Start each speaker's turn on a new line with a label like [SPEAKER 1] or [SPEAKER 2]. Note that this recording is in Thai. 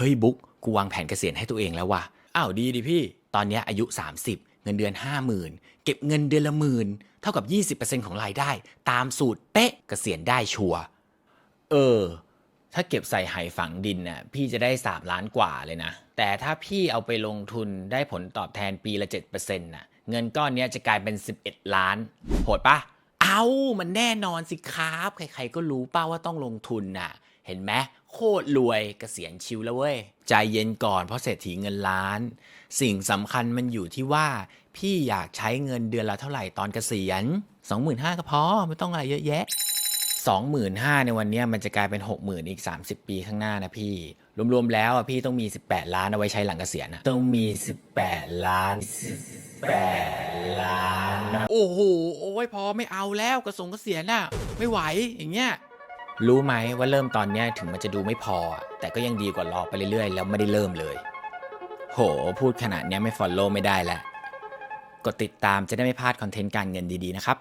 [SPEAKER 1] เฮ้ยบุ๊กกูวางแผนเกษียณให้ตัวเองแล้วว่ะอ้าวดีดิพี่ ตอนนี้อายุ 30 เงินเดือน 50,000 เก็บเงินเดือนละหมื่นเท่ากับ 20%ของรายได้ ตามสูตรเป๊ะเกษียณได้ชัวร์เออ ถ้าเก็บใส่ไหฝังดินน่ะพี่จะได้ 3 ล้านกว่าเลยนะ แต่ถ้าพี่เอาไปลงทุนได้ผลตอบแทนปีละ 7%น่ะเงินก้อนนี้จะกลายเป็น 11 ล้านโหดปะเอามันแน่นอนสิครับ ใครๆก็รู้ป้าว่าต้องลงทุนน่ะ เห็นไหม คตรรวยกเกษียณชิวแล้วเว้ย ใจเย็นก่อนเพราะเศรษฐีเงินล้าน สิ่งสำคัญมันอยู่ที่ว่า พี่อยากใช้เงินเดือนละเท่าไหร่ตอนกเกษียณ 25,000ก็พอไม่ต้องอะไรเยอะแยะ 25,000ในวันนี้มันจะกลายเป็น 60,000 อีก 30 ปีข้างหน้านะพี่ รวมๆแล้วอะพี่ต้องมี 18 ล้านเอาไว้ใช้หลังเกษียณนะต้องมี 18 ล้าน18ล้าน โอ้โหโอ้ยพอไม่เอาแล้วกระสงกเกษียณน่ะ ไม่ไหวอย่างเงี้ย รู้ไหมว่าเริ่มตอนเนี้ยถึงมันจะดูไม่พอ แต่ก็ยังดีกว่ารอไปเรื่อยๆ แล้วไม่ได้เริ่มเลย โห พูดขนาดเนี้ยไม่ฟอลโล่ไม่ได้แล้ว กดติดตามจะได้ไม่พลาดคอนเทนต์การเงินดีๆนะครับ